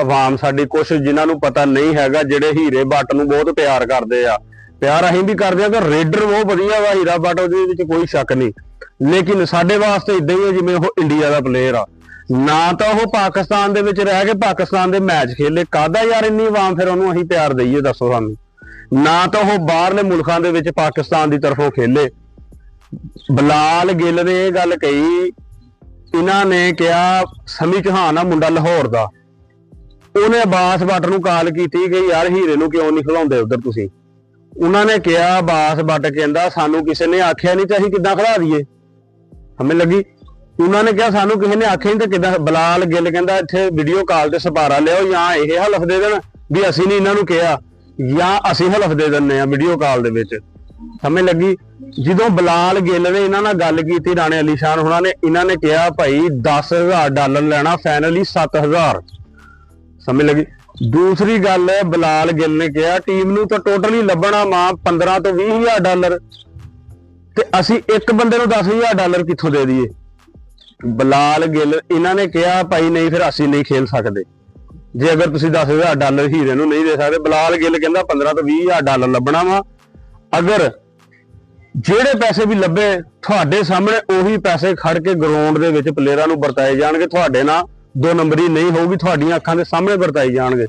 ਆਵਾਮ ਸਾਡੀ ਕੁਛ ਜਿਨ੍ਹਾਂ ਨੂੰ ਪਤਾ ਨਹੀਂ ਹੈਗਾ, ਜਿਹੜੇ ਹੀਰੇ ਬੱਟ ਨੂੰ ਬਹੁਤ ਪਿਆਰ ਕਰਦੇ ਆ। ਪਿਆਰ ਅਸੀਂ ਵੀ ਕਰਦੇ ਆ ਕਿ ਰੇਡਰ ਬਹੁਤ ਵਧੀਆ ਵਾ, ਹੀਰਾ ਬੱਟ ਉਹਦੇ ਵਿੱਚ ਕੋਈ ਸ਼ੱਕ ਨਹੀਂ। ਲੇਕਿਨ ਸਾਡੇ ਵਾਸਤੇ ਇਦਾਂ ਹੀ ਹੈ ਜਿਵੇਂ ਉਹ ਇੰਡੀਆ ਦਾ ਪਲੇਅਰ ਆ। ਨਾ ਤਾਂ ਉਹ ਪਾਕਿਸਤਾਨ ਦੇ ਵਿੱਚ ਰਹਿ ਕੇ ਪਾਕਿਸਤਾਨ ਦੇ ਮੈਚ ਖੇਲੇ। ਕਾਹਦਾ ਯਾਰ ਇੰਨੀ ਆਵਾਮ ਫਿਰ ਉਹਨੂੰ ਅਸੀਂ ਪਿਆਰ ਦਈਏ, ਦੱਸੋ ਸਾਨੂੰ। ਨਾ ਤਾਂ ਉਹ ਬਾਹਰਲੇ ਮੁਲਕਾਂ ਦੇ ਵਿੱਚ ਪਾਕਿਸਤਾਨ ਦੀ ਤਰਫੋਂ ਖੇਲੇ। ਬਲਾਲ ਗਿੱਲ ਨੇ ਇਹ ਗੱਲ ਕਹੀ, ਇਹਨਾਂ ਨੇ ਕਿਹਾ, ਸਮੀ ਚੌਹਾਨ ਆ ਮੁੰਡਾ ਲਾਹੌਰ ਦਾ। ਉਹਨੇ ਬਾਸ ਬੱਟ ਨੂੰ ਕਾਲ ਕੀਤੀ ਕਿ ਯਾਰ ਹੀਰੇ ਨੂੰ ਕਿਉਂ ਨਹੀਂ ਖਿਲਾਉਂਦੇ ਉਧਰ ਤੁਸੀਂ? ਉਹਨਾਂ ਨੇ ਕਿਹਾ, ਬਾਸ ਬੱਟ ਕਹਿੰਦਾ, ਸਾਨੂੰ ਕਿਸੇ ਨੇ ਆਖਿਆ ਨਹੀਂ ਤੇ ਅਸੀਂ ਕਿੱਦਾਂ ਖਿਲਾ ਦਈਏ? ਹਮੇ ਲੱਗੀ? ਉਹਨਾਂ ਨੇ ਕਿਹਾ, ਸਾਨੂੰ ਕਿਸੇ ਨੇ ਆਖਿਆ ਨਹੀਂ ਤੇ ਕਿੱਦਾਂ? ਬਲਾਲ ਗਿੱਲ ਕਹਿੰਦਾ, ਇੱਥੇ ਵੀਡੀਓ ਕਾਲ ਤੇ ਸਪਾਰਾ ਲਿਆਓ ਜਾਂ ਇਹ ਹਲਫ ਦੇ ਦੇਣ ਵੀ ਅਸੀਂ ਨਹੀਂ ਇਹਨਾਂ ਨੂੰ ਕਿਹਾ। ਜਾਂ ਅਸੀਂ ਹਲਫ ਦੇ ਦਿੰਨੇ ਆ ਵੀਡੀਓ ਕਾਲ ਦੇ ਵਿੱਚ। ਸਮਝ ਲੱਗੀ? ਜਦੋਂ ਬਲਾਲ ਗਿੱਲ ਨੇ ਇਹਨਾਂ ਨਾਲ ਗੱਲ ਕੀਤੀ, ਰਾਣੇ ਅਲੀ ਸ਼ਾਨ ਉਹਨਾਂ ਨੇ, ਇਹਨਾਂ ਨੇ ਕਿਹਾ, ਭਾਈ 10000 ਡਾਲਰ ਲੈਣਾ ਫਾਈਨਲੀ 7000 ਸਮਝ ਲੱਗੀ? ਦੂਸਰੀ ਗੱਲ ਹੈ ਬਲਾਲ ਗਿੱਲ ਨੇ ਕਿਹਾ, ਟੀਮ ਨੂੰ ਤਾਂ ਟੋਟਲੀ ਲੱਭਣਾ ਮਾਂ 15 ਤੋਂ 20000 ਡਾਲਰ। ਤੇ ਅਸੀਂ ਇੱਕ ਬੰਦੇ ਨੂੰ 10000 ਡਾਲਰ ਕਿੱਥੋਂ ਦੇ ਦਈਏ? ਬਲਾਲ ਗਿੱਲ ਇਹਨਾਂ ਨੇ ਕਿਹਾ, ਭਾਈ, ਨਹੀਂ ਫਿਰ ਅਸੀਂ ਨਹੀਂ ਖੇਲ ਸਕਦੇ। ਜੇ ਅਗਰ ਤੁਸੀਂ 10000 ਡਾਲਰ ਹੀਰੇ ਨੂੰ ਨਹੀਂ ਦੇ ਸਕਦੇ, ਬਲਾਲ ਗਿੱਲ ਕਹਿੰਦਾ 15 ਤੋਂ 20000 ਡਾਲਰ ਲੱਭਣਾ ਵਾ ਅਗਰ ਜਿਹੜੇ ਪੈਸੇ ਵੀ ਲੱਭੇ ਤੁਹਾਡੇ ਸਾਹਮਣੇ, ਉਹੀ ਪੈਸੇ ਖੜ ਕੇ ਗਰਾਊਂਡ ਦੇ ਵਿੱਚ ਪਲੇਅਰਾਂ ਨੂੰ ਵਰਤਾਏ ਜਾਣਗੇ। ਤੁਹਾਡੇ ਨਾਲ ਦੋ ਨੰਬਰੀ ਨਹੀਂ ਹੋਊਗੀ, ਤੁਹਾਡੀਆਂ ਅੱਖਾਂ ਦੇ ਸਾਹਮਣੇ ਵਰਤਾਈ ਜਾਣਗੇ।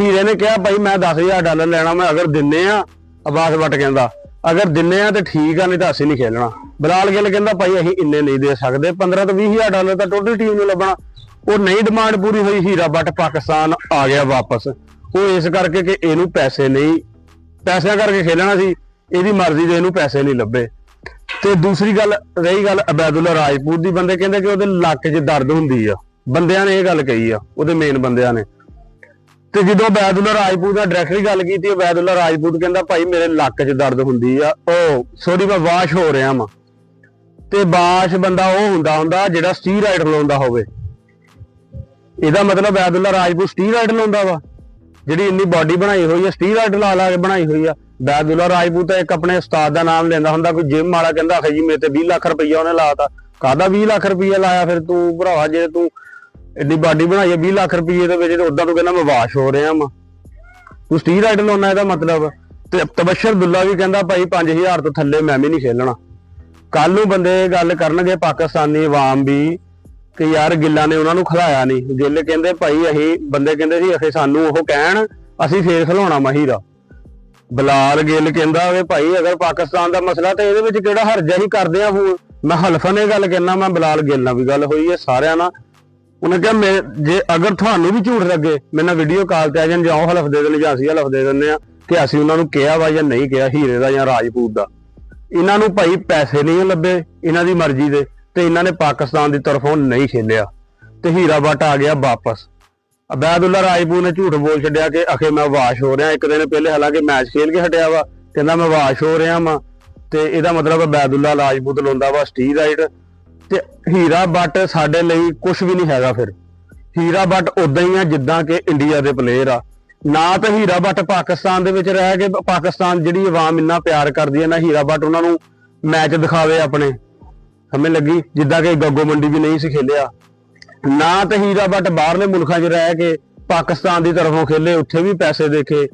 ਹੀਰੇ ਨੇ ਕਿਹਾ, ਭਾਈ, ਮੈਂ 10000 ਡਾਲਰ ਲੈਣਾ, ਮੈਂ ਅਗਰ ਦਿੰਨੇ ਆ, ਆਵਾਜ਼ ਵੱਟ ਕਹਿੰਦਾ ਅਗਰ ਦਿੰਨੇ ਆ ਤੇ ਠੀਕ ਆ, ਨਹੀਂ ਤਾਂ ਅਸੀਂ ਨਹੀਂ ਖੇਲਣਾ। ਬਲਾਲ ਗਿੱਲ ਕਹਿੰਦਾ, ਭਾਈ, ਅਸੀਂ ਇੰਨੇ ਨਹੀਂ ਦੇ ਸਕਦੇ। 15 ਤੋਂ 20000 ਡਾਲਰ ਤਾਂ ਟੋਟਲ ਟੀਮ ਨੂੰ ਲੱਭਣਾ। ਉਹ ਨਹੀਂ ਡਿਮਾਂਡ ਪੂਰੀ ਹੋਈ, ਹੀਰਾ ਬੱਟ ਪਾਕਿਸਤਾਨ ਆ ਗਿਆ ਵਾਪਸ। ਉਹ ਇਸ ਕਰਕੇ ਕਿ ਇਹਨੂੰ ਪੈਸੇ ਨਹੀਂ ਪੈਸਿਆਂ ਕਰਕੇ ਖੇਲਣਾ ਸੀ, ਇਹਦੀ ਮਰਜ਼ੀ ਦੇ ਇਹਨੂੰ ਪੈਸੇ ਨਹੀਂ ਲੱਭੇ। ਤੇ ਦੂਸਰੀ ਗੱਲ, ਰਹੀ ਗੱਲ ਅਬੈਦੁੱਲਾ ਰਾਜਪੂਤ ਦੀ, ਬੰਦੇ ਕਹਿੰਦੇ ਕਿ ਉਹਦੇ ਲੱਕ 'ਚ ਦਰਦ ਹੁੰਦੀ ਆ। ਬੰਦਿਆਂ ਨੇ ਇਹ ਗੱਲ ਕਹੀ ਆ, ਉਹਦੇ ਮੇਨ ਬੰਦਿਆਂ ਨੇ। ਤੇ ਜਦੋਂ ਅਬੈਦੁੱਲਾ ਰਾਜਪੂਤ ਨਾਲ ਡਾਇਰੈਕਟਲੀ ਗੱਲ ਕੀਤੀ, ਅਬੈਦੁੱਲਾ ਰਾਜਪੂਤ ਕਹਿੰਦਾ, ਭਾਈ, ਮੇਰੇ ਲੱਕ 'ਚ ਦਰਦ ਹੁੰਦੀ ਆ। ਉਹ ਸੋਰੀ ਮੈਂ ਵਾਸ਼ ਹੋ ਰਿਹਾ ਵਾਂ। ਤੇ ਬਾਸ਼ ਬੰਦਾ ਉਹ ਹੁੰਦਾ ਹੁੰਦਾ ਜਿਹੜਾ ਸਟੀਰਾਇਡ ਲਾਉਂਦਾ ਹੋਵੇ। ਇਹਦਾ ਮਤਲਬ ਅਬੈਦੁੱਲਾ ਰਾਜਪੂਤ ਸਟੀਰਾਇਡ ਲਾਉਂਦਾ ਵਾ। ਜਿਹੜੀ ਇੰਨੀ ਬਾਡੀ ਬਣਾਈ ਹੋਈ ਆ ਸਟੀਰਾਇਡ ਲਾ ਲਾ ਕੇ ਬਣਾਈ ਹੋਈ ਆ। ਬੈਦੁੱਲਾ ਰਾਜਪੂਤ ਇੱਕ ਆਪਣੇ ਉਸਤਾਦ ਦਾ ਨਾਮ ਲੈਂਦਾ ਹੁੰਦਾ, ਕੋਈ ਜਿਮ ਵਾਲਾ ਕਹਿੰਦਾ, ਆਖੇ ਜੀ, ਮੇਰੇ ਤੇ 20 ਲੱਖ ਰੁਪਈਆ ਉਹਨੇ ਲਾਤਾ। ਕਾਹਦਾ 20 ਲੱਖ ਰੁਪਈਆ ਲਾਇਆ ਫਿਰ ਤੂੰ ਭਰਾਵਾ, ਜੇ ਤੂੰ ਇੰਨੀ ਬਾਡੀ ਬਣਾਈ ਹੈ 20 ਲੱਖ ਰੁਪਈਏ ਦੇ ਵਿੱਚ ਉਦਾਂ ਤੂੰ ਕਹਿੰਦਾ, ਮੈਂ ਵਾਸ਼ ਹੋ ਰਿਹਾ ਵਾਂ। ਤੂੰ ਸਟੀਰਾਇਡ ਲਾਉਣਾ ਇਹਦਾ ਮਤਲਬ। ਤੇ ਤਬਸ਼ਰ ਦੁੱਲਾ ਵੀ ਕਹਿੰਦਾ, ਭਾਈ 5000 ਤੋਂ ਥੱਲੇ ਮੈਂ ਵੀ ਨਹੀਂ ਖੇਲਣਾ। ਕੱਲ ਨੂੰ ਬੰਦੇ ਗੱਲ ਕਰਨਗੇ, ਪਾਕਿਸਤਾਨੀ ਆਵਾਮ ਵੀ। ਕਿ ਯਾਰ ਗਿੱਲਾਂ ਨੇ ਉਹਨਾਂ ਨੂੰ ਖਿਲਾਇਆ ਨਹੀਂ। ਗਿੱਲ ਕਹਿੰਦੇ, ਭਾਈ ਅਸੀਂ ਬੰਦੇ ਕਹਿੰਦੇ ਸੀ ਅਖੇ ਸਾਨੂੰ ਉਹ ਕਹਿਣ, ਅਸੀਂ ਫੇਰ ਖਿਲਾਉਣਾ ਮਹੀਰਾ। ਬਲਾਲ ਗਿੱਲ ਕਹਿੰਦਾ ਵੇ, ਭਾਈ ਅਗਰ ਪਾਕਿਸਤਾਨ ਦਾ ਮਸਲਾ ਤਾਂ ਇਹਦੇ ਵਿੱਚ ਕਿਹੜਾ ਹਰਜਾ ਹੀ ਕਰਦੇ ਆ ਫੋਨ। ਮੈਂ ਹਲਫਨ ਇਹ ਗੱਲ ਕਹਿਣਾ ਮੈਂ ਬਲਾਲ ਗਿੱਲ ਨਾਲ ਵੀ ਗੱਲ ਹੋਈ ਹੈ, ਸਾਰਿਆਂ ਨਾਲ। ਉਹਨੇ ਕਿਹਾ, ਮੈਂ, ਜੇ ਅਗਰ ਤੁਹਾਨੂੰ ਵੀ ਝੂਠ ਲੱਗੇ, ਮੇਰੇ ਨਾਲ ਵੀਡੀਓ ਕਾਲ ਤੇ ਆ ਜਾਣ, ਜਾਂ ਉਹ ਹਲਫ ਦੇ ਦੇਣ, ਜਾਂ ਅਸੀਂ ਹਲਫ ਦੇ ਦਿੰਦੇ ਆ, ਕਿ ਅਸੀਂ ਉਹਨਾਂ ਨੂੰ ਕਿਹਾ ਵਾ ਜਾਂ ਨਹੀਂ ਕਿਹਾ, ਹੀਰੇ ਦਾ ਜਾਂ ਰਾਜਪੂਤ ਦਾ। ਇਹਨਾਂ ਨੂੰ ਭਾਈ ਪੈਸੇ ਨਹੀਂ ਲੱਭੇ, ਇਹਨਾਂ ਦੀ ਮਰਜ਼ੀ ਦੇ। ਤੇ ਇਹਨਾਂ ਨੇ ਪਾਕਿਸਤਾਨ ਦੀ ਤਰਫੋਂ ਨਹੀਂ ਖੇਲਿਆ ਤੇ ਹੀਰਾ ਬੱਟ ਆ ਗਿਆ ਵਾਪਸ। ਅਬੈਦੁੱਲਾ ਰਾਜਪੂਤ ਨੇ ਝੂਠ ਬੋਲ ਛੱਡਿਆ ਕਿ ਅਖੇ ਮੈਂ ਵਾਸ਼ ਹੋ ਰਿਹਾ, ਇੱਕ ਦਿਨ ਪਹਿਲੇ ਹਾਲਾਂਕਿ ਮੈਚ ਖੇਲ ਕੇ ਹਟਿਆ ਵਾ, ਕਹਿੰਦਾ ਮੈਂ ਵਾਸ਼ ਹੋ ਰਿਹਾ ਵਾਂ। ਤੇ ਇਹਦਾ ਮਤਲਬ ਅਬੈਦੁੱਲਾ ਰਾਜਪੂਤ ਲਾਉਂਦਾ ਵਾ ਸਟੀਰਾਇਡ ਤੇ ਹੀਰਾ ਬੱਟ ਸਾਡੇ ਲਈ ਕੁਝ ਵੀ ਨਹੀਂ ਹੈਗਾ ਫਿਰ। ਹੀਰਾ ਬੱਟ ਉਦਾਂ ਹੀ ਆ ਜਿੱਦਾਂ ਕਿ ਇੰਡੀਆ ਦੇ ਪਲੇਅਰ ਆ। ਨਾ ਤਾਂ ਹੀਰਾ ਬੱਟ ਪਾਕਿਸਤਾਨ ਦੇ ਵਿੱਚ ਰਹਿ ਕੇ, ਪਾਕਿਸਤਾਨ ਜਿਹੜੀ ਆਵਾਮ ਇੰਨਾ ਪਿਆਰ ਕਰਦੀ ਹੈ ਨਾ ਹੀਰਾ ਬੱਟ ਉਹਨਾਂ ਨੂੰ ਮੈਚ ਦਿਖਾਵੇ ਆਪਣੇ। ਹਮੇ ਲੱਗੀ? ਜਿੱਦਾਂ ਕਿ ਗੱਗੋ ਮੰਡੀ ਵੀ ਨਹੀਂ ਸੀ ਖੇਲਿਆ। ਨਾ ਤਾਂ ਹੀਰਾ ਬੱਟ ਬਾਹਰਲੇ ਮੁਲਕਾਂ 'ਚ ਰਹਿ ਕੇ ਪਾਕਿਸਤਾਨ ਦੀ ਤਰਫੋਂ ਖੇਲੇ, ਉੱਥੇ ਵੀ ਪੈਸੇ ਦੇਖੇ